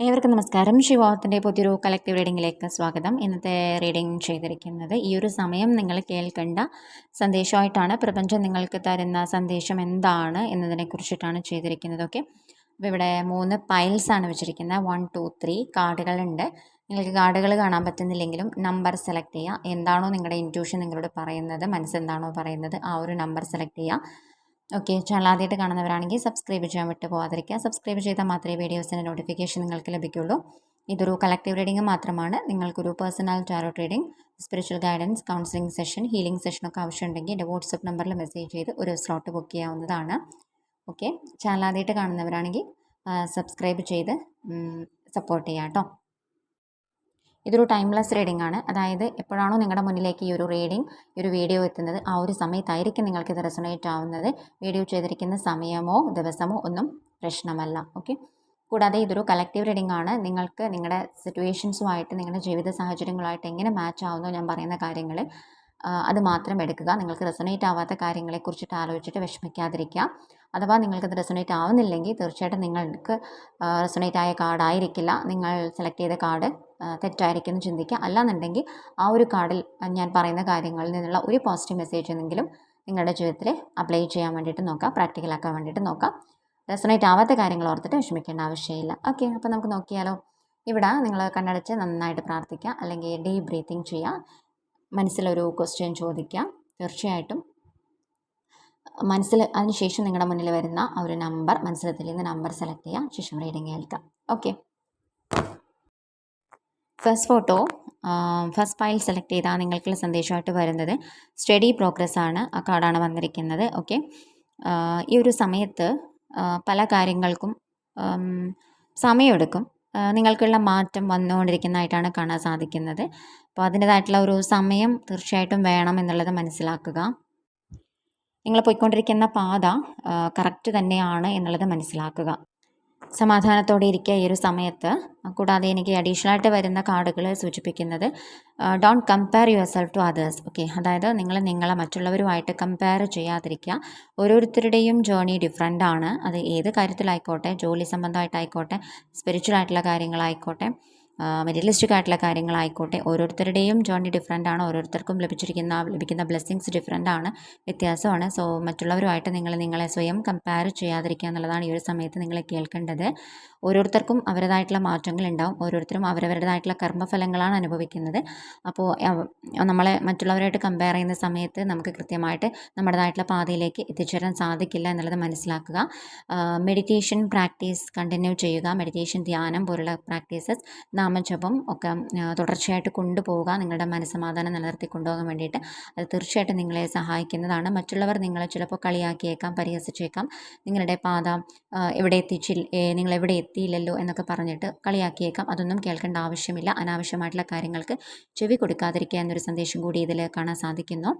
ഏവർക്കും നമസ്കാരം. ശിവോത്തിന്റെ പുതിയൊരു കളക്റ്റീവ് റീഡിങ്ങിലേക്ക് സ്വാഗതം. ഇന്നത്തെ റീഡിംഗ് ചെയ്തിരിക്കുന്നത് ഈ ഒരു സമയം നിങ്ങൾ കേൾക്കേണ്ട സന്ദേശമായിട്ടാണ്. പ്രപഞ്ചം നിങ്ങൾക്ക് തരുന്ന സന്ദേശം എന്താണ് എന്നതിനെ കുറിച്ചിട്ടാണ് ചെയ്തിരിക്കുന്നത്. ഓക്കെ? അപ്പോൾ ഇവിടെ മൂന്ന് പൈൽസ് ആണ് വെച്ചിരിക്കുന്നത്. വൺ ടു ത്രീ കാർഡുകളുണ്ട്. നിങ്ങൾക്ക് കാർഡുകൾ കാണാൻ പറ്റുന്നില്ലെങ്കിലും നമ്പർ സെലക്ട് ചെയ്യുക. എന്താണോ നിങ്ങളുടെ ഇന്റ്യൂഷൻ നിങ്ങളോട് പറയുന്നത് മനസ്സെന്താണോ പറയുന്നത് ആ ഒരു നമ്പർ സെലക്ട് ചെയ്യുക. ഓക്കെ ചാനൽ ആദ്യമായിട്ട് കാണുന്നവരാണെങ്കിൽ സബ്സ്ക്രൈബ് ചെയ്യാൻ വിട്ട് പോകാതിരിക്കുക സബ്സ്ക്രൈബ് ചെയ്താൽ മാത്രമേ വീഡിയോസിന്റെ നോട്ടിഫിക്കേഷൻ നിങ്ങൾക്ക് ലഭിക്കുള്ളൂ ഇതൊരു കളക്റ്റീവ് റീഡിംഗ് മാത്രമാണ്. നിങ്ങൾക്കൊരു personal tarot reading spiritual guidance counselling session healing session സെഷനൊക്കെ ആവശ്യമുണ്ടെങ്കിൽ എന്റെ വാട്സപ്പ് നമ്പറിൽ മെസ്സേജ് ചെയ്ത് ഒരു സ്ലോട്ട് ബുക്ക് ചെയ്യാവുന്നതാണ്. ഓക്കെ ചാനൽ ആദ്യമായിട്ട് കാണുന്നവരാണെങ്കിൽ സബ്സ്ക്രൈബ് ചെയ്ത് സപ്പോർട്ട് ചെയ്യാം കേട്ടോ. ഇതൊരു ടൈംലെസ് റീഡിംഗ് ആണ്. അതായത് എപ്പോഴാണോ നിങ്ങളുടെ മുന്നിലേക്ക് ഈ ഒരു റീഡിംഗ് ഈ ഒരു വീഡിയോ എത്തുന്നത് ആ ഒരു സമയത്തായിരിക്കും നിങ്ങൾക്ക് ഇത് റെസണേറ്റ് ആവുന്നത്. വീഡിയോ ചെയ്തിരിക്കുന്ന സമയമോ ദിവസമോ ഒന്നും പ്രശ്നമല്ല. ഓക്കെ കൂടാതെ ഇതൊരു കളക്റ്റീവ് റീഡിംഗ് ആണ്. നിങ്ങൾക്ക് നിങ്ങളുടെ സിറ്റുവേഷൻസുമായിട്ട് നിങ്ങളുടെ ജീവിത സാഹചര്യങ്ങളായിട്ട് എങ്ങനെ മാച്ച് ആവുന്നു ഞാൻ പറയുന്ന കാര്യങ്ങൾ അത് മാത്രം എടുക്കുക. നിങ്ങൾക്ക് റെസണേറ്റ് ആവാത്ത കാര്യങ്ങളെക്കുറിച്ചിട്ട് ആലോചിച്ചിട്ട് വിഷമിക്കാതിരിക്കുക. അഥവാ നിങ്ങൾക്കത് റെസൊണേറ്റ് ആവുന്നില്ലെങ്കിൽ തീർച്ചയായിട്ടും നിങ്ങൾക്ക് റെസൊണേറ്റ് ആയ കാർഡായിരിക്കില്ല നിങ്ങൾ സെലക്ട് ചെയ്ത കാർഡ് തെറ്റായിരിക്കും എന്ന് ചിന്തിക്കുക. അല്ലാന്നുണ്ടെങ്കിൽ ആ ഒരു കാർഡിൽ ഞാൻ പറയുന്ന കാര്യങ്ങളിൽ നിന്നുള്ള ഒരു പോസിറ്റീവ് മെസ്സേജ് എന്നെങ്കിലും നിങ്ങളുടെ ജീവിതത്തിൽ അപ്ലൈ ചെയ്യാൻ വേണ്ടിയിട്ട് നോക്കാം. പ്രാക്ടിക്കലാക്കാൻ വേണ്ടിയിട്ട് നോക്കാം. റെസൊനേറ്റ് ആവാത്ത കാര്യങ്ങൾ ഓർത്തിട്ട് വിഷമിക്കേണ്ട ആവശ്യമില്ല. ഓക്കെ അപ്പോൾ നമുക്ക് നോക്കിയാലോ. ഇവിടെ നിങ്ങൾ കണ്ണടച്ച് നന്നായിട്ട് പ്രാർത്ഥിക്കുക. അല്ലെങ്കിൽ ഡീപ് ബ്രീത്തിങ് ചെയ്യുക. മനസ്സിലൊരു ക്വസ്റ്റ്യൻ ചോദിക്കുക. തീർച്ചയായിട്ടും മനസ്സിൽ അതിനുശേഷം നിങ്ങളുടെ മുന്നിൽ വരുന്ന ആ ഒരു നമ്പർ മനസ്സിൽ തെളിയുന്ന നമ്പർ സെലക്ട് ചെയ്യാം. ശേഷം റീഡിങ് കേൾക്കാം. Okay first photo first file select ചെയ്താൽ നിങ്ങൾക്കുള്ള സന്ദേശമായിട്ട് വരുന്നത്. സ്റ്റഡി പ്രോഗ്രസ് ആണ് ആ കാർഡാണ് വന്നിരിക്കുന്നത്. ഓക്കെ ഈ ഒരു സമയത്ത് പല കാര്യങ്ങൾക്കും സമയമെടുക്കും. നിങ്ങൾക്കുള്ള മാറ്റം വന്നുകൊണ്ടിരിക്കുന്നതായിട്ടാണ് കാണാൻ സാധിക്കുന്നത്. അപ്പോൾ അതിന്റേതായിട്ടുള്ള ഒരു സമയം തീർച്ചയായിട്ടും വേണം എന്നുള്ളത് മനസ്സിലാക്കുക. നിങ്ങൾ പോയിക്കൊണ്ടിരിക്കുന്ന പാത കറക്റ്റ് തന്നെയാണ് എന്നുള്ളത് മനസ്സിലാക്കുക. സമാധാനത്തോടെ ഇരിക്കുക ഈ ഒരു സമയത്ത്. കൂടാതെ എനിക്ക് അഡീഷണൽ ആയിട്ട് വരുന്ന കാർഡുകൾ സൂചിപ്പിക്കുന്നത് don't compare yourself to others okay അതായത് നിങ്ങൾ നിങ്ങളെ മറ്റുള്ളവരുമായിട്ട് കമ്പയർ ചെയ്യാതിരിക്കുക. ഓരോരുത്തരുടെയും ജേർണി ഡിഫറെന്റ് ആണ്. അത് ഏത് കാര്യത്തിലായിക്കോട്ടെ ജോലി സംബന്ധമായിട്ടായിക്കോട്ടെ സ്പിരിച്വൽ ആയിട്ടുള്ള കാര്യങ്ങളായിക്കോട്ടെ. മെറ്റീരിയലിസ്റ്റിക് ആയിട്ടുള്ള കാര്യങ്ങളായിക്കോട്ടെ. ഓരോരുത്തരുടെയും ജേർണി ഡിഫറെന്റ് ആണ്. ഓരോരുത്തർക്കും ലഭിച്ചിരിക്കുന്ന ലഭിക്കുന്ന ബ്ലെസ്സിങ്സ് ഡിഫറെന്റ് ആണ്. വ്യത്യാസമാണ്. സോ മറ്റുള്ളവരുമായിട്ട് നിങ്ങൾ നിങ്ങളെ സ്വയം കമ്പയർ ചെയ്യാതിരിക്കുക എന്നുള്ളതാണ് ഈ ഒരു സമയത്ത് നിങ്ങളെ കേൾക്കേണ്ടത്. ഓരോരുത്തർക്കും അവരുടേതായിട്ടുള്ള മാറ്റങ്ങൾ ഉണ്ടാവും ഓരോരുത്തരും അവരവരുടേതായിട്ടുള്ള കർമ്മഫലങ്ങളാണ് അനുഭവിക്കുന്നത്. അപ്പോൾ നമ്മളെ മറ്റുള്ളവരായിട്ട് കമ്പയർ ചെയ്യുന്ന സമയത്ത് നമുക്ക് കൃത്യമായിട്ട് നമ്മുടേതായിട്ടുള്ള പാതയിലേക്ക് എത്തിച്ചേരാൻ സാധിക്കില്ല എന്നുള്ളത് മനസ്സിലാക്കുക. മെഡിറ്റേഷൻ പ്രാക്ടീസ് കണ്ടിന്യൂ ചെയ്യുക. മെഡിറ്റേഷൻ ധ്യാനം പോലുള്ള പ്രാക്ടീസസ് നാമജപം ഒക്കെ തുടർച്ചയായിട്ട് കൊണ്ടുപോവുക. നിങ്ങളുടെ മനസ്സമാധാനം നിലനിർത്തി കൊണ്ടുപോകാൻ വേണ്ടിയിട്ട് അത് തീർച്ചയായിട്ടും നിങ്ങളെ സഹായിക്കുന്നതാണ്. മറ്റുള്ളവർ നിങ്ങളെ ചിലപ്പോൾ കളിയാക്കിയേക്കാം പരിഹസിച്ചേക്കാം. നിങ്ങളുടെ പാത എവിടെ എത്തിച്ചിൽ നിങ്ങൾ എവിടെ എത്തിയില്ലല്ലോ എന്നൊക്കെ പറഞ്ഞിട്ട് കളിയാക്കിയേക്കാം. അതൊന്നും കേൾക്കേണ്ട ആവശ്യമില്ല. അനാവശ്യമായിട്ടുള്ള കാര്യങ്ങൾക്ക് ചെവി കൊടുക്കാതിരിക്കുക എന്നൊരു സന്ദേശം കൂടി ഇതിൽ കാണാൻ സാധിക്കുന്നു.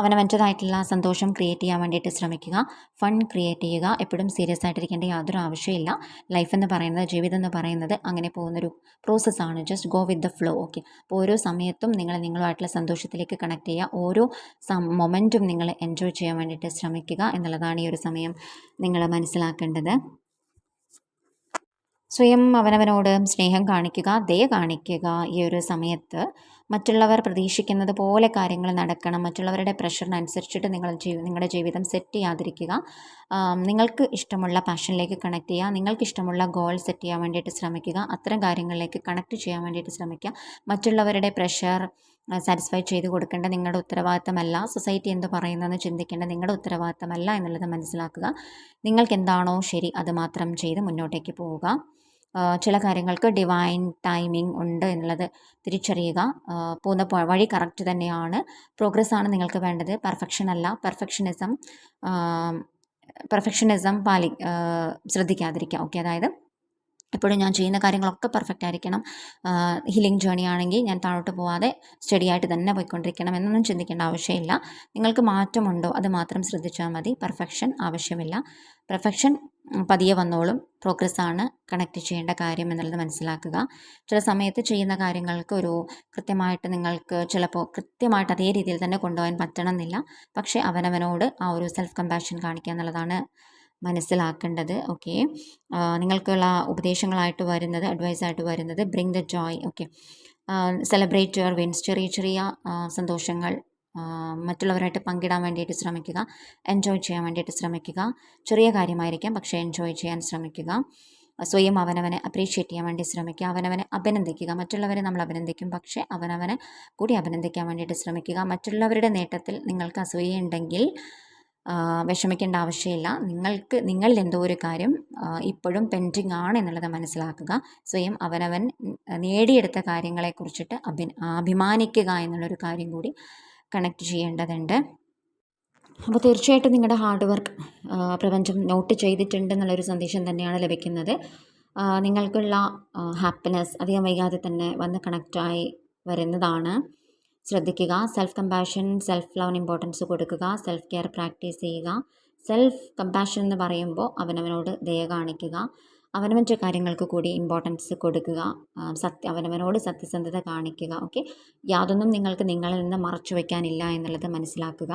അവനവന്റെതായിട്ടുള്ള സന്തോഷം ക്രിയേറ്റ് ചെയ്യാൻ വേണ്ടിയിട്ട് ശ്രമിക്കുക. ഫൺ ക്രിയേറ്റ് ചെയ്യുക. എപ്പോഴും സീരിയസ് ആയിട്ടിരിക്കേണ്ട യാതൊരു ആവശ്യമില്ല ലൈഫ് എന്ന് പറയുന്നത് ജീവിതം എന്ന് പറയുന്നത് അങ്ങനെ പോകുന്നൊരു പ്രോസസ്സാണ് just go with the flow okay അപ്പോൾ ഓരോ സമയത്തും നിങ്ങൾ നിങ്ങളുമായിട്ടുള്ള സന്തോഷത്തിലേക്ക് കണക്ട് ചെയ്യുക. ഓരോ മൊമെന്റും നിങ്ങൾ എൻജോയ് ചെയ്യാൻ വേണ്ടിയിട്ട് ശ്രമിക്കുക എന്നുള്ളതാണ് ഈ ഒരു സമയം നിങ്ങൾ മനസ്സിലാക്കേണ്ടത്. സ്വയം അവനവനോട് സ്നേഹം കാണിക്കുക ദയ കാണിക്കുക ഈ ഒരു സമയത്ത്. മറ്റുള്ളവർ പ്രതീക്ഷിക്കുന്നത് പോലെ കാര്യങ്ങൾ നടക്കണം. മറ്റുള്ളവരുടെ പ്രഷറിനനുസരിച്ചിട്ട് നിങ്ങൾ നിങ്ങളുടെ ജീവിതം സെറ്റ് ചെയ്യാതിരിക്കുക. നിങ്ങൾക്ക് ഇഷ്ടമുള്ള പാഷനിലേക്ക് കണക്ട് ചെയ്യുക. നിങ്ങൾക്ക് ഇഷ്ടമുള്ള ഗോൾ സെറ്റ് ചെയ്യാൻ വേണ്ടിയിട്ട് ശ്രമിക്കുക. അത്തരം കാര്യങ്ങളിലേക്ക് കണക്ട് ചെയ്യാൻ വേണ്ടിയിട്ട് ശ്രമിക്കുക. മറ്റുള്ളവരുടെ പ്രഷർ സാറ്റിസ്ഫൈ ചെയ്ത് കൊടുക്കേണ്ട നിങ്ങളുടെ ഉത്തരവാദിത്തമല്ല. സൊസൈറ്റി എന്ത് പറയുന്നതെന്ന് ചിന്തിക്കേണ്ട നിങ്ങളുടെ ഉത്തരവാദിത്തമല്ല എന്നുള്ളത് മനസ്സിലാക്കുക. നിങ്ങൾക്ക് എന്താണോ ശരി അത് മാത്രം ചെയ്ത് മുന്നോട്ടേക്ക് പോവുക. ചില കാര്യങ്ങൾക്ക് ഡിവൈൻ ടൈമിംഗ് ഉണ്ട് എന്നുള്ളത് തിരിച്ചറിയുക. പോകുന്ന വഴി കറക്റ്റ് തന്നെയാണ്. പ്രോഗ്രസ് ആണ് നിങ്ങൾക്ക് വേണ്ടത്. പെർഫെക്ഷൻ അല്ല. പെർഫെക്ഷനിസം പെർഫെക്ഷനിസം പാലി ശ്രദ്ധിക്കാതിരിക്കുക. ഓക്കെ അതായത് എപ്പോഴും ഞാൻ ചെയ്യുന്ന കാര്യങ്ങളൊക്കെ പെർഫെക്റ്റ് ആയിരിക്കണം. ഹീലിംഗ് ജേണി ആണെങ്കിൽ ഞാൻ താഴോട്ട് പോവാതെ സ്റ്റഡി ആയിട്ട് തന്നെ പോയിക്കൊണ്ടിരിക്കണം എന്നൊന്നും ചിന്തിക്കേണ്ട ആവശ്യമില്ല. നിങ്ങൾക്ക് മാറ്റമുണ്ടോ? അത് മാത്രം ശ്രദ്ധിച്ചാൽ മതി. പെർഫെക്ഷൻ ആവശ്യമില്ല. പെർഫെക്ഷൻ പതിയെ വന്നോളും. പ്രോഗ്രസ് ആണ്. കണക്ട് ചെയ്യേണ്ട കാര്യം എന്നുള്ളത് മനസ്സിലാക്കുക. ചില സമയത്ത് ചെയ്യുന്ന കാര്യങ്ങൾക്ക് ഒരു കൃത്യമായിട്ട് നിങ്ങൾക്ക് ചിലപ്പോൾ കൃത്യമായിട്ട് അതേ രീതിയിൽ തന്നെ കൊണ്ടുപോകാൻ പറ്റണമെന്നില്ല. പക്ഷേ അവനവനോട് ആ ഒരു സെൽഫ് കമ്പാഷൻ കാണിക്കുക എന്നുള്ളതാണ് മനസ്സിലാക്കേണ്ടത്. ഓക്കെ നിങ്ങൾക്കുള്ള ഉപദേശങ്ങളായിട്ട് വരുന്നത് അഡ്വൈസായിട്ട് വരുന്നത് bring the joy okay celebrate your wins ചെറിയ ചെറിയ സന്തോഷങ്ങൾ മറ്റുള്ളവരായിട്ട് പങ്കിടാൻ വേണ്ടിയിട്ട് ശ്രമിക്കുക. എൻജോയ് ചെയ്യാൻ വേണ്ടിയിട്ട് ശ്രമിക്കുക. ചെറിയ കാര്യമായിരിക്കാം പക്ഷേ എൻജോയ് ചെയ്യാൻ ശ്രമിക്കുക. സ്വയം അവനവനെ അപ്രീഷിയേറ്റ് ചെയ്യാൻ വേണ്ടി ശ്രമിക്കുക. അവനവനെ അഭിനന്ദിക്കുക. മറ്റുള്ളവരെ നമ്മൾ അഭിനന്ദിക്കും പക്ഷേ അവനവനെ കൂടി അഭിനന്ദിക്കാൻ വേണ്ടിയിട്ട് ശ്രമിക്കുക. മറ്റുള്ളവരുടെ നേട്ടത്തിൽ നിങ്ങൾക്ക് അസൂയുണ്ടെങ്കിൽ വിഷമിക്കേണ്ട ആവശ്യമില്ല. നിങ്ങൾക്ക് നിങ്ങളിൽ എന്തോ ഒരു കാര്യം ഇപ്പോഴും പെൻഡിങ് ആണ് എന്നുള്ളത് മനസ്സിലാക്കുക. സ്വയം അവനവൻ നേടിയെടുത്ത കാര്യങ്ങളെക്കുറിച്ചിട്ട് അഭി അഭിമാനിക്കുക എന്നുള്ളൊരു കാര്യം കൂടി കണക്ട് ചെയ്യേണ്ടതുണ്ട്. അപ്പോൾ തീർച്ചയായിട്ടും നിങ്ങളുടെ ഹാർഡ് വർക്ക് പ്രപഞ്ചം നോട്ട് ചെയ്തിട്ടുണ്ട് എന്നുള്ളൊരു സന്ദേശം തന്നെയാണ് ലഭിക്കുന്നത്. നിങ്ങൾക്കുള്ള ഹാപ്പിനെസ് അധികം വൈകാതെ തന്നെ വന്ന് കണക്റ്റായി വരുന്നതാണ്. ശ്രദ്ധിക്കുക self compassion self love importance കൊടുക്കുക സെൽഫ് കെയർ പ്രാക്ടീസ് ചെയ്യുക. സെൽഫ് കമ്പാഷൻ എന്ന് പറയുമ്പോൾ അവനവനോട് ദയ കാണിക്കുക. അവനവന്റെ കാര്യങ്ങൾക്ക് കൂടി ഇമ്പോർട്ടൻസ് കൊടുക്കുക സത്യ അവനവനോട് സത്യസന്ധത കാണിക്കുക ഓക്കെ യാതൊന്നും നിങ്ങൾക്ക് നിങ്ങളിൽ നിന്ന് മറച്ചു വയ്ക്കാനില്ല എന്നുള്ളത് മനസ്സിലാക്കുക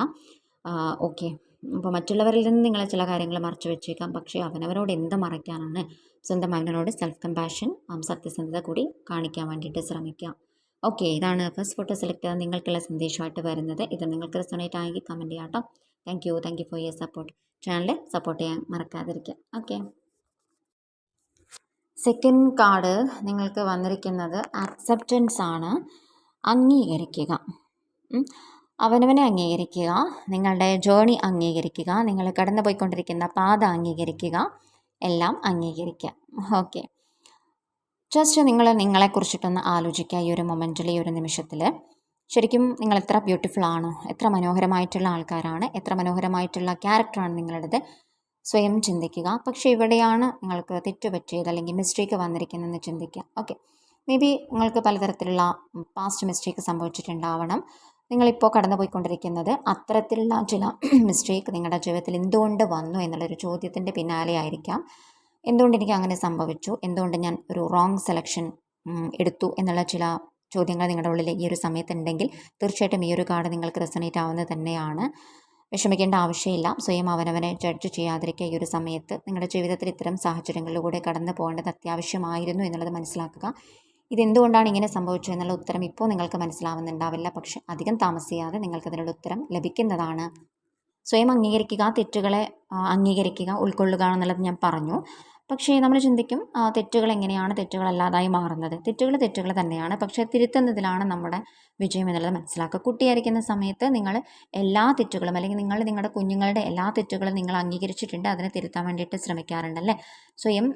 ഓക്കെ അപ്പോൾ മറ്റുള്ളവരിൽ നിന്ന് നിങ്ങൾ ചില കാര്യങ്ങൾ മറച്ചു വെച്ചേക്കാം. പക്ഷേ അവനവനോട് എന്ത് മറയ്ക്കാനാണ് സ്വന്തം അവനോട് സെൽഫ് കമ്പാഷൻ സത്യസന്ധത കൂടി കാണിക്കാൻ വേണ്ടിയിട്ട് ശ്രമിക്കുക. ഓക്കെ ഇതാണ് ഫസ്റ്റ് ഫോട്ടോ സെലക്ട് ചെയ്താൽ നിങ്ങൾക്കുള്ള സന്ദേശമായിട്ട് വരുന്നത്. ഇത് നിങ്ങൾക്ക് റെസണേറ്റ് ആയെങ്കിൽ കമന്റ് ചെയ്യാം കേട്ടോ thank you thank you for your support channel support ചെയ്യാൻ മറക്കാതിരിക്കുക. ഓക്കെ സെക്കൻഡ് കാർഡ് നിങ്ങൾക്ക് വന്നിരിക്കുന്നത് ആക്സെപ്റ്റൻസ് ആണ്. അംഗീകരിക്കുക. അവനവനെ അംഗീകരിക്കുക. നിങ്ങളുടെ ജേണി അംഗീകരിക്കുക. നിങ്ങൾ കടന്നു പോയിക്കൊണ്ടിരിക്കുന്ന പാത അംഗീകരിക്കുക. എല്ലാം അംഗീകരിക്കുക. ഓക്കെ ജസ്റ്റ് നിങ്ങൾ നിങ്ങളെക്കുറിച്ചിട്ടൊന്ന് ആലോചിക്കുക ഈ ഒരു മൊമെന്റിൽ ഈ ഒരു നിമിഷത്തിൽ ശരിക്കും നിങ്ങൾ എത്ര ബ്യൂട്ടിഫുൾ ആണ്. എത്ര മനോഹരമായിട്ടുള്ള ആൾക്കാരാണ്. എത്ര മനോഹരമായിട്ടുള്ള ക്യാരക്ടറാണ് നിങ്ങളുടേത്. സ്വയം ചിന്തിക്കുക. പക്ഷേ ഇവിടെയാണ് നിങ്ങൾക്ക് തെറ്റുപറ്റിയത് അല്ലെങ്കിൽ മിസ്റ്റേക്ക് വന്നിരിക്കുന്നതെന്ന് ചിന്തിക്കുക. ഓക്കെ മേ ബി നിങ്ങൾക്ക് പലതരത്തിലുള്ള പാസ്റ്റ് മിസ്റ്റേക്ക് സംഭവിച്ചിട്ടുണ്ടാവണം. നിങ്ങളിപ്പോൾ കടന്നു പോയിക്കൊണ്ടിരിക്കുന്നത് അത്തരത്തിലുള്ള ചില മിസ്റ്റേക്ക് നിങ്ങളുടെ ജീവിതത്തിൽ എന്തുകൊണ്ട് വന്നു എന്നുള്ളൊരു ചോദ്യത്തിന്റെ പിന്നാലെ ആയിരിക്കാം. എന്തുകൊണ്ട് എനിക്ക് അങ്ങനെ സംഭവിച്ചു? എന്തുകൊണ്ട് ഞാൻ ഒരു റോങ് സെലക്ഷൻ എടുത്തു എന്നുള്ള ചില ചോദ്യങ്ങൾ നിങ്ങളുടെ ഉള്ളിൽ ഈ ഒരു സമയത്തുണ്ടെങ്കിൽ തീർച്ചയായിട്ടും ഈ ഒരു കാർഡ് നിങ്ങൾക്ക് റെസണേറ്റ് ആവുന്നത് തന്നെയാണ്. വിഷമിക്കേണ്ട ആവശ്യമില്ല. സ്വയം അവനവനെ ജഡ്ജ് ചെയ്യാതിരിക്കുക ഈ ഒരു സമയത്ത് നിങ്ങളുടെ ജീവിതത്തിൽ ഇത്തരം സാഹചര്യങ്ങളിലൂടെ കടന്നു പോകേണ്ടത് അത്യാവശ്യമായിരുന്നു എന്നുള്ളത് മനസ്സിലാക്കുക. ഇതെന്തുകൊണ്ടാണ് ഇങ്ങനെ സംഭവിച്ചത് എന്നുള്ള ഉത്തരം ഇപ്പോൾ നിങ്ങൾക്ക് മനസ്സിലാവുന്നുണ്ടാവില്ല. പക്ഷെ അധികം താമസിയാതെ നിങ്ങൾക്ക് അതിനുള്ള ഉത്തരം ലഭിക്കുന്നതാണ്. സ്വയം അംഗീകരിക്കുക തെറ്റുകളെ അംഗീകരിക്കുക ഉൾക്കൊള്ളുക എന്നുള്ളത് ഞാൻ പറഞ്ഞു. പക്ഷേ നമ്മൾ ചിന്തിക്കും തെറ്റുകൾ എങ്ങനെയാണ് തെറ്റുകളല്ലാതായി മാറുന്നത്? തെറ്റുകൾ തെറ്റുകൾ തന്നെയാണ്. പക്ഷേ തിരുത്തുന്നതിലാണ് നമ്മുടെ വിജയം എന്നുള്ളത് മനസ്സിലാക്കുക. കുട്ടിയായിരിക്കുന്ന സമയത്ത് നിങ്ങൾ എല്ലാ തെറ്റുകളും അല്ലെങ്കിൽ നിങ്ങൾ നിങ്ങളുടെ കുഞ്ഞുങ്ങളുടെ എല്ലാ തെറ്റുകളും നിങ്ങൾ അംഗീകരിച്ചിട്ടുണ്ട് അതിനെ തിരുത്താൻ വേണ്ടിയിട്ട് ശ്രമിക്കാറുണ്ടല്ലേ സ്വയം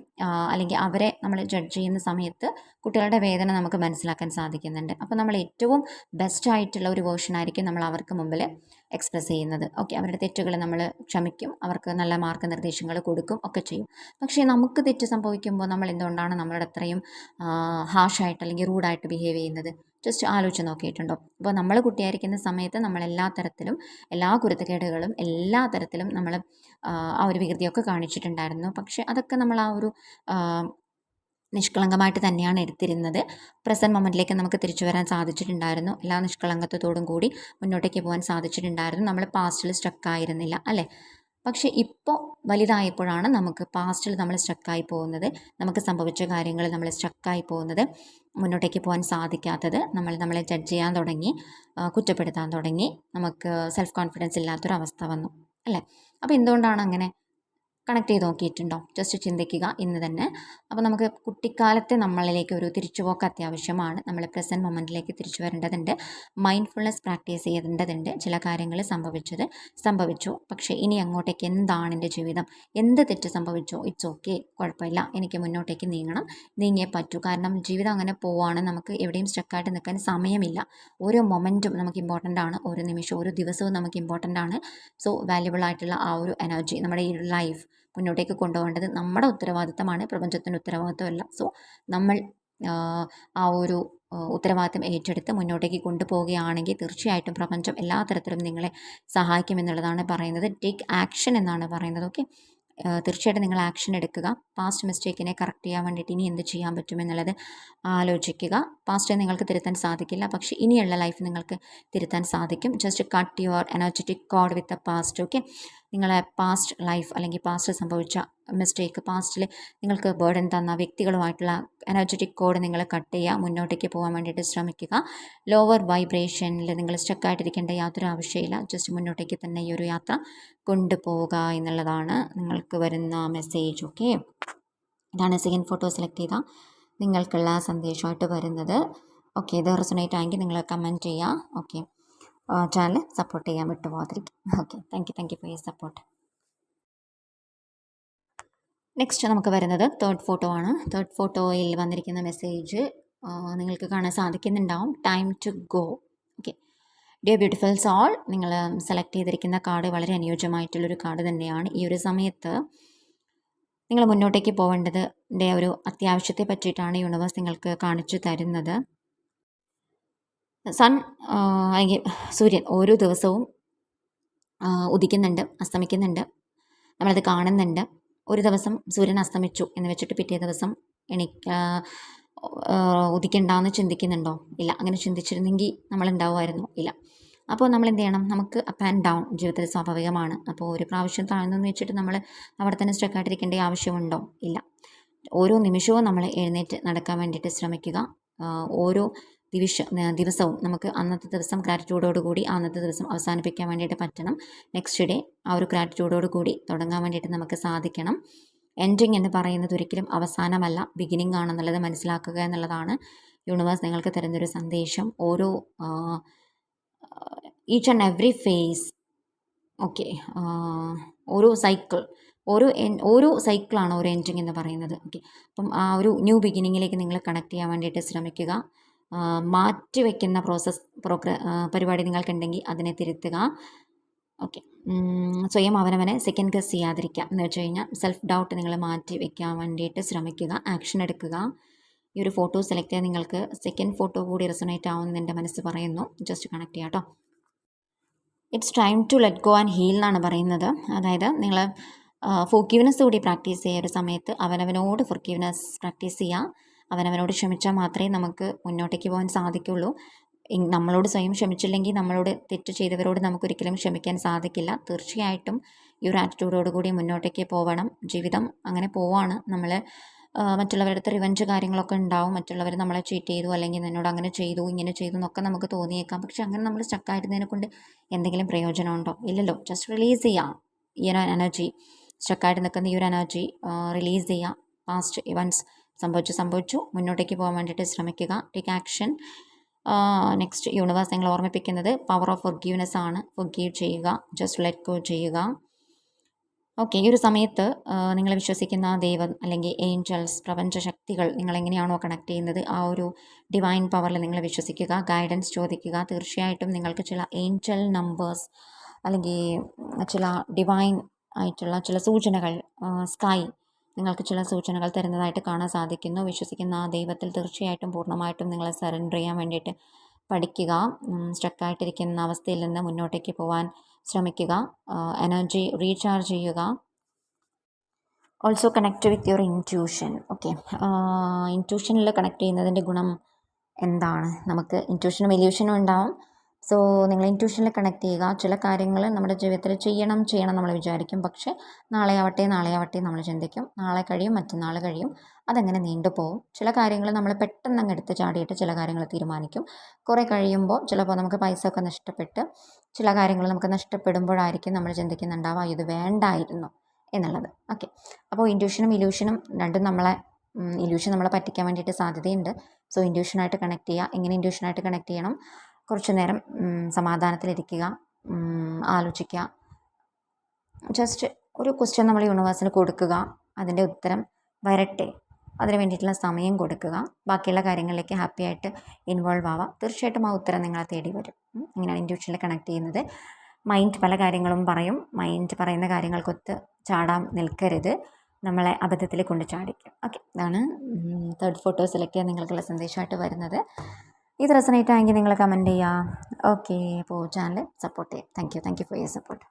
അല്ലെങ്കിൽ അവരെ നമ്മൾ ജഡ്ജ് ചെയ്യുന്ന സമയത്ത് കുട്ടികളുടെ വേദന നമുക്ക് മനസ്സിലാക്കാൻ സാധിക്കുന്നുണ്ട്. അപ്പോൾ നമ്മൾ ഏറ്റവും ബെസ്റ്റ് ആയിട്ടുള്ള ഒരു വേർഷൻ ആയിരിക്കും നമ്മൾ അവർക്ക് മുമ്പിൽ എക്സ്പ്രസ് ചെയ്യുന്നത്. ഓക്കെ അവരുടെ തെറ്റുകൾ നമ്മൾ ക്ഷമിക്കും. അവർക്ക് നല്ല മാർഗനിർദ്ദേശങ്ങൾ കൊടുക്കും ഒക്കെ ചെയ്യും. പക്ഷേ നമുക്ക് തെറ്റ് സംഭവിക്കുമ്പോൾ നമ്മൾ എന്തുകൊണ്ടാണ് നമ്മളോട് അത്രയും ഹാഷായിട്ട് അല്ലെങ്കിൽ റൂഡായിട്ട് ബിഹേവ് ചെയ്യുന്നത്? ജസ്റ്റ് ആലോചിച്ച് നോക്കിയിട്ടുണ്ടോ? അപ്പോൾ നമ്മൾ കുട്ടിയായിരിക്കുന്ന സമയത്ത് നമ്മൾ എല്ലാ തരത്തിലും എല്ലാ കുരുത്തക്കേടുകളും എല്ലാ തരത്തിലും നമ്മൾ ആ ഒരു വികൃതിയൊക്കെ കാണിച്ചിട്ടുണ്ടായിരുന്നു. പക്ഷേ അതൊക്കെ നമ്മൾ ആ ഒരു നിഷ്കളങ്കമായിട്ട് തന്നെയാണ് എടുത്തിരുന്നത്. പ്രസന്റ് മൊമെന്റിലേക്ക് നമുക്ക് തിരിച്ചു വരാൻ സാധിച്ചിട്ടുണ്ടായിരുന്നു. എല്ലാ നിഷ്കളങ്കത്വത്തോടും കൂടി മുന്നോട്ടേക്ക് പോകാൻ സാധിച്ചിട്ടുണ്ടായിരുന്നു. നമ്മൾ പാസ്റ്റിൽ സ്റ്റക്കായിരുന്നില്ല അല്ലേ? പക്ഷേ ഇപ്പോൾ വലുതായപ്പോഴാണ് നമുക്ക് പാസ്റ്റിൽ നമ്മൾ സ്റ്റക്കായി പോകുന്നത്. നമുക്ക് സംഭവിച്ച കാര്യങ്ങൾ നമ്മൾ സ്റ്റക്കായി പോകുന്നത്. മുന്നോട്ടേക്ക് പോകാൻ സാധിക്കാത്തത് നമ്മൾ നമ്മളെ ജഡ്ജ് ചെയ്യാൻ തുടങ്ങി കുറ്റപ്പെടുത്താൻ തുടങ്ങി. നമുക്ക് സെൽഫ് കോൺഫിഡൻസ് ഇല്ലാത്തൊരവസ്ഥ വന്നു അല്ലേ? അപ്പോൾ എന്തുകൊണ്ടാണ് അങ്ങനെ കണക്ട് ചെയ്ത് നോക്കിയിട്ടുണ്ടോ? ജസ്റ്റ് ചിന്തിക്കുക. ഇന്ന് തന്നെ. അപ്പോൾ നമുക്ക് കുട്ടിക്കാലത്തെ നമ്മളിലേക്ക് ഒരു തിരിച്ചുപോക്ക് അത്യാവശ്യമാണ്. നമ്മൾ പ്രസന്റ് മൊമെന്റിലേക്ക് തിരിച്ചു വരേണ്ടതുണ്ട്. മൈൻഡ്ഫുൾനെസ് പ്രാക്ടീസ് ചെയ്യേണ്ടതുണ്ട്. ചില കാര്യങ്ങൾ സംഭവിച്ചത് സംഭവിച്ചു. പക്ഷേ ഇനി അങ്ങോട്ടേക്ക് എന്താണ് എന്റെ ജീവിതം? എന്ത് തെറ്റ് സംഭവിച്ചോ? ഇറ്റ്സ് ഓക്കെ കുഴപ്പമില്ല. എനിക്ക് മുന്നോട്ടേക്ക് നീങ്ങണം. നീങ്ങിയേ പറ്റൂ. കാരണം ജീവിതം അങ്ങനെ പോവാണ്. നമുക്ക് എവിടെയും സ്റ്റക്കായിട്ട് നിൽക്കാൻ സമയമില്ല. ഓരോ മൊമെന്റും നമുക്ക് ഇമ്പോർട്ടന്റ് ആണ്. ഓരോ നിമിഷവും ഓരോ ദിവസവും നമുക്ക് ഇമ്പോർട്ടന്റ് ആണ്. സോ വാല്യുബിൾ ആയിട്ടുള്ള ആ ഒരു എനർജി നമ്മുടെ ഈ ലൈഫ് മുന്നോട്ടേക്ക് കൊണ്ടുപോകേണ്ടത് നമ്മുടെ ഉത്തരവാദിത്തമാണ് പ്രപഞ്ചത്തിന്റെ ഉത്തരവാദിത്തമല്ല. സോ നമ്മൾ ആ ഒരു ഉത്തരവാദിത്തം ഏറ്റെടുത്ത് മുന്നോട്ടേക്ക് കൊണ്ടുപോവുകയാണെങ്കിൽ തീർച്ചയായിട്ടും പ്രപഞ്ചം എല്ലാ തരത്തിലും നിങ്ങളെ സഹായിക്കുമെന്നുള്ളതാണ് പറയുന്നത്. ടേക്ക് ആക്ഷൻ എന്നാണ് പറയുന്നത്. ഓക്കെ തീർച്ചയായിട്ടും നിങ്ങൾ ആക്ഷൻ എടുക്കുക. പാസ്റ്റ് മിസ്റ്റേക്കിനെ കറക്റ്റ് ചെയ്യാൻ വേണ്ടിയിട്ട് ഇനി എന്ത് ചെയ്യാൻ പറ്റുമെന്നുള്ളത് ആലോചിക്കുക. പാസ്റ്റ് നിങ്ങൾക്ക് തിരുത്താൻ സാധിക്കില്ല. പക്ഷേ ഇനിയുള്ള ലൈഫ് നിങ്ങൾക്ക് തിരുത്താൻ സാധിക്കും. Just cut your energetic cord with the past okay നിങ്ങളെ പാസ്റ്റ് ലൈഫ് അല്ലെങ്കിൽ പാസ്റ്റ് സംഭവിച്ച മിസ്റ്റേക്ക് പാസ്റ്റിൽ നിങ്ങൾക്ക് ബേർഡൻ തന്ന വ്യക്തികളുമായിട്ടുള്ള എനർജറ്റിക് കോഡ് നിങ്ങൾ കട്ട് ചെയ്യുക മുന്നോട്ടേക്ക് പോകാൻ വേണ്ടിയിട്ട് ശ്രമിക്കുക. ലോവർ വൈബ്രേഷനിൽ നിങ്ങൾ സ്റ്റക്കായിട്ടിരിക്കേണ്ട യാതൊരു ആവശ്യമില്ല ജസ്റ്റ് മുന്നോട്ടേക്ക് തന്നെ ഈ ഒരു യാത്ര കൊണ്ടുപോവുക എന്നുള്ളതാണ് നിങ്ങൾക്ക് വരുന്ന മെസ്സേജ് ഓക്കെ ഇതാണ് സെക്കൻഡ് ഫോട്ടോ സെലക്ട് ചെയ്താൽ നിങ്ങൾക്കുള്ള സന്ദേശമായിട്ട് വരുന്നത്. ഓക്കെ ഇത് റെസൊണേറ്റ് ആയെങ്കിൽ നിങ്ങൾ കമന്റ് ചെയ്യുക ഓക്കെ ചാനൽ സപ്പോർട്ട് ചെയ്യാൻ വിട്ടുപോകാതിരിക്കും. Okay thank you thank you for your support next നമുക്ക് വരുന്നത് തേർഡ് ഫോട്ടോ ആണ്. തേർഡ് ഫോട്ടോയിൽ വന്നിരിക്കുന്ന മെസ്സേജ് നിങ്ങൾക്ക് കാണാൻ സാധിക്കുന്നുണ്ടാവും. Time to go okay dear beautiful soul നിങ്ങൾ സെലക്ട് ചെയ്തിരിക്കുന്ന കാർഡ് വളരെ അനുയോജ്യമായിട്ടുള്ളൊരു കാർഡ് തന്നെയാണ്. ഈ ഒരു സമയത്ത് നിങ്ങൾ മുന്നോട്ടേക്ക് പോകേണ്ടതിന്റെ ഒരു അത്യാവശ്യത്തെ പറ്റിയിട്ടാണ് യൂണിവേഴ്സ് നിങ്ങൾക്ക് കാണിച്ചു തരുന്നത്. സൺ അല്ലെങ്കിൽ സൂര്യൻ ഓരോ ദിവസവും ഉദിക്കുന്നുണ്ട് അസ്തമിക്കുന്നുണ്ട് നമ്മളത് കാണുന്നുണ്ട്. ഒരു ദിവസം സൂര്യൻ അസ്തമിച്ചു എന്ന് വെച്ചിട്ട് പിറ്റേ ദിവസം എണി ഉദിക്കണ്ടെന്ന് ചിന്തിക്കുന്നുണ്ടോ? ഇല്ല അങ്ങനെ ചിന്തിച്ചിരുന്നെങ്കിൽ നമ്മൾ ഉണ്ടാവുമായിരുന്നു ഇല്ല. അപ്പോൾ നമ്മൾ എന്ത് ചെയ്യണം നമുക്ക് അപ്പ് ആൻഡ് ഡൗൺ ജീവിതത്തിൽ സ്വാഭാവികമാണ്. അപ്പോൾ ഒരു പ്രാവശ്യം താഴ്ന്നെന്ന് വെച്ചിട്ട് നമ്മൾ അവിടെ തന്നെ സ്റ്റക്കായിട്ടിരിക്കേണ്ട ആവശ്യമുണ്ടോ? ഇല്ല. ഓരോ നിമിഷവും നമ്മൾ എഴുന്നേറ്റ് നടക്കാൻ വേണ്ടിയിട്ട് ശ്രമിക്കുക. ഓരോ ദിവസ ദിവസവും നമുക്ക് അന്നത്തെ ദിവസം ഗ്രാറ്റിറ്റ്യൂഡോട് കൂടി അന്നത്തെ ദിവസം അവസാനിപ്പിക്കാൻ വേണ്ടിയിട്ട് പറ്റണം. നെക്സ്റ്റ് ഡേ ആ ഒരു ഗ്രാറ്റിറ്റ്യൂഡോട് കൂടി തുടങ്ങാൻ വേണ്ടിയിട്ട് നമുക്ക് സാധിക്കണം. എൻഡിങ് എന്ന് പറയുന്നത് ഒരിക്കലും അവസാനമല്ല ബിഗിനിങ് ആണെന്നുള്ളത് മനസ്സിലാക്കുക എന്നുള്ളതാണ് യൂണിവേഴ്സ് നിങ്ങൾക്ക് തരുന്നൊരു സന്ദേശം. ഓരോ each and every phase okay ഓരോ സൈക്കിൾ ഓരോ എൻ ഓരോ സൈക്കിളാണ് ഓരോ എൻഡിങ് എന്ന് പറയുന്നത് ഓക്കെ അപ്പം ആ ഒരു ന്യൂ ബിഗിനിങ്ങിലേക്ക് നിങ്ങൾ കണക്ട് ചെയ്യാൻ വേണ്ടിയിട്ട് ശ്രമിക്കുക. മാറ്റി വയ്ക്കുന്ന പ്രോസസ്സ് പ്രോഗ്ര പരിപാടി നിങ്ങൾക്കുണ്ടെങ്കിൽ അതിനെ തിരുത്തുക. ഓക്കെ സ്വയം അവനവനെ സെക്കൻഡ് ഗസ് ചെയ്യാതിരിക്കുക. എന്ന് വെച്ച് കഴിഞ്ഞാൽ സെൽഫ് ഡൗട്ട് നിങ്ങൾ മാറ്റി വയ്ക്കാൻ വേണ്ടിയിട്ട് ശ്രമിക്കുക. ആക്ഷൻ എടുക്കുക. ഈ ഒരു ഫോട്ടോ സെലക്ട് ചെയ്യാൻ നിങ്ങൾക്ക് സെക്കൻഡ് ഫോട്ടോ കൂടി റെസൊണേറ്റ് ആവുമെന്ന് എന്റെ മനസ്സ് പറയുന്നു. ജസ്റ്റ് കണക്ട് ചെയ്യാം കേട്ടോ it's time to let go and heal എന്നാണ് പറയുന്നത്. അതായത് നിങ്ങൾ ഫോർഗീവ്നെസ് കൂടി പ്രാക്ടീസ് ചെയ്യുന്ന ഒരു സമയത്ത് അവനവനോട് ഫോർഗീവ്നെസ് പ്രാക്ടീസ് ചെയ്യുക. അവനവനോട് ക്ഷമിച്ചാൽ മാത്രമേ നമുക്ക് മുന്നോട്ടേക്ക് പോകാൻ സാധിക്കുള്ളൂ നമ്മളോട് സ്വയം ക്ഷമിച്ചില്ലെങ്കിൽ നമ്മളോട് തെറ്റ് ചെയ്തവരോട് നമുക്കൊരിക്കലും ക്ഷമിക്കാൻ സാധിക്കില്ല. തീർച്ചയായിട്ടും ഈ ഒരു ആറ്റിറ്റ്യൂഡോട് കൂടി മുന്നോട്ടേക്ക് പോകണം ജീവിതം അങ്ങനെ പോവാണ്. നമ്മൾ മറ്റുള്ളവരുടെ റിവഞ്ച് കാര്യങ്ങളൊക്കെ ഉണ്ടാവും. മറ്റുള്ളവർ നമ്മളെ ചീറ്റ് ചെയ്തു അല്ലെങ്കിൽ എന്നോട് അങ്ങനെ ചെയ്തു ഇങ്ങനെ ചെയ്തു എന്നൊക്കെ നമുക്ക് തോന്നിയേക്കാം. പക്ഷെ അങ്ങനെ നമ്മൾ സ്റ്റക്കായിരുന്നതിനെ കൊണ്ട് എന്തെങ്കിലും പ്രയോജനമുണ്ടോ ഇല്ലല്ലോ. ജസ്റ്റ് റിലീസ് ചെയ്യാം. ഈ ഒരു എനർജി സ്റ്റക്കായിട്ട് നിൽക്കുന്ന ഈ ഒരു എനർജി റിലീസ് ചെയ്യാം. പാസ്റ്റ് ഇവന്റ്സ് സംഭവിച്ചു സംഭവിച്ചു. മുന്നോട്ടേക്ക് പോകാൻ വേണ്ടിയിട്ട് ശ്രമിക്കുക. ടേക്ക് ആക്ഷൻ നെക്സ്റ്റ് യൂണിവേഴ്സ് നിങ്ങൾ ഓർമ്മിപ്പിക്കുന്നത് പവർ ഓഫ് ഫൊർഗീവ്നെസ് ആണ്. ഫൊർഗീവ് ചെയ്യുക. ജസ്റ്റ് ലെറ്റ് ഗോ ചെയ്യുക. ഓക്കെ ഈ ഒരു സമയത്ത് നിങ്ങൾ വിശ്വസിക്കുന്ന ദൈവം അല്ലെങ്കിൽ ഏഞ്ചൽസ് പ്രപഞ്ച ശക്തികൾ നിങ്ങൾ എങ്ങനെയാണോ കണക്ട് ചെയ്യുന്നത് ആ ഒരു ഡിവൈൻ പവറിൽ നിങ്ങൾ വിശ്വസിക്കുക ഗൈഡൻസ് ചോദിക്കുക. തീർച്ചയായിട്ടും നിങ്ങൾക്ക് ചില ഏഞ്ചൽ നമ്പേഴ്സ് അല്ലെങ്കിൽ ചില ഡിവൈൻ ആയിട്ടുള്ള ചില സൂചനകൾ സ്കൈ നിങ്ങൾക്ക് ചില സൂചനകൾ തരുന്നതായിട്ട് കാണാൻ സാധിക്കുന്നു. വിശ്വസിക്കുന്ന ആ ദൈവത്തിൽ തീർച്ചയായിട്ടും പൂർണമായിട്ടും നിങ്ങളെ സറണ്ടർ ചെയ്യാൻ വേണ്ടിയിട്ട് പഠിക്കുക. സ്റ്റക്കായിട്ടിരിക്കുന്ന അവസ്ഥയിൽ നിന്ന് മുന്നോട്ടേക്ക് പോകാൻ ശ്രമിക്കുക. എനർജി റീചാർജ് ചെയ്യുക. Also connect with your intuition okay ഇന്റ്യൂഷനിൽ connect ചെയ്യുന്നതിന്റെ ഗുണം എന്താണ്? നമുക്ക് ഇന്റ്യൂഷനും ഇല്യൂഷനും ഉണ്ടാവും. സോ നിങ്ങൾ ഇന്റ്യൂഷനിൽ കണക്ട് ചെയ്യുക. ചില കാര്യങ്ങൾ നമ്മുടെ ജീവിതത്തിൽ ചെയ്യണം ചെയ്യണം നമ്മൾ വിചാരിക്കും. പക്ഷേ നാളെ ആവട്ടെ നാളെ ആവട്ടെ നമ്മൾ ചിന്തിക്കും. നാളെ കഴിയും മറ്റന്നാൾ കഴിയും. അതങ്ങനെ നീണ്ടുപോകും ചില കാര്യങ്ങൾ നമ്മൾ പെട്ടെന്ന് അങ്ങ് എടുത്ത് ചാടിയിട്ട് ചില കാര്യങ്ങൾ തീരുമാനിക്കും. കുറേ കഴിയുമ്പോൾ ചിലപ്പോൾ നമുക്ക് പൈസ ഒക്കെ നഷ്ടപ്പെട്ട് ചില കാര്യങ്ങൾ നമുക്ക് നഷ്ടപ്പെടുമ്പോഴായിരിക്കും നമ്മൾ ചിന്തിക്കുന്നുണ്ടാവുക ഇത് വേണ്ടായിരുന്നു എന്നുള്ളത്. ഓക്കെ. അപ്പോൾ ഇൻഡ്യൂഷനും ഇലൂഷനും രണ്ടും നമ്മളെ ഇല്യൂഷൻ നമ്മളെ പറ്റിക്കാൻ വേണ്ടിയിട്ട് സാധ്യതയുണ്ട്. സോ ഇൻഡ്യൂഷനായിട്ട് കണക്ട് ചെയ്യുക. എങ്ങനെ ഇൻഡ്യൂഷനായിട്ട് കണക്ട് ചെയ്യണം. കുറച്ച് നേരം സമാധാനത്തിലിരിക്കുക ആലോചിക്കുക. ജസ്റ്റ് ഒരു ക്വസ്റ്റ്യൻ നമ്മൾ യൂണിവേഴ്സിന് കൊടുക്കുക അതിന്റെ ഉത്തരം വരട്ടെ. അതിന് വേണ്ടിയിട്ടുള്ള സമയം കൊടുക്കുക. ബാക്കിയുള്ള കാര്യങ്ങളിലേക്ക് ഹാപ്പി ആയിട്ട് ഇൻവോൾവ് ആവാം. തീർച്ചയായിട്ടും ആ ഉത്തരം നിങ്ങളെ തേടി വരും. ഇങ്ങനെയാണ് ഇൻഡ്യൂഷനിൽ കണക്ട് ചെയ്യുന്നത്. മൈൻഡ് പല കാര്യങ്ങളും പറയും. മൈൻഡ് പറയുന്ന കാര്യങ്ങൾക്കൊത്ത് ചാടാൻ നിൽക്കരുത്. നമ്മളെ അബദ്ധത്തിൽ കൊണ്ട് ചാടിക്കും. ഓക്കെ ഇതാണ് തേർഡ് ഫോട്ടോ സെലക്ട് ചെയ്യാൻ നിങ്ങൾക്കുള്ള സന്ദേശമായിട്ട് വരുന്നത്. ഇത് റെസനേറ്റ് ആയെങ്കിൽ നിങ്ങൾ കമന്റ് ചെയ്യുക ഓക്കെ അപ്പോൾ ചാനൽ സപ്പോർട്ട് ചെയ്യാം. Thank you thank you for your support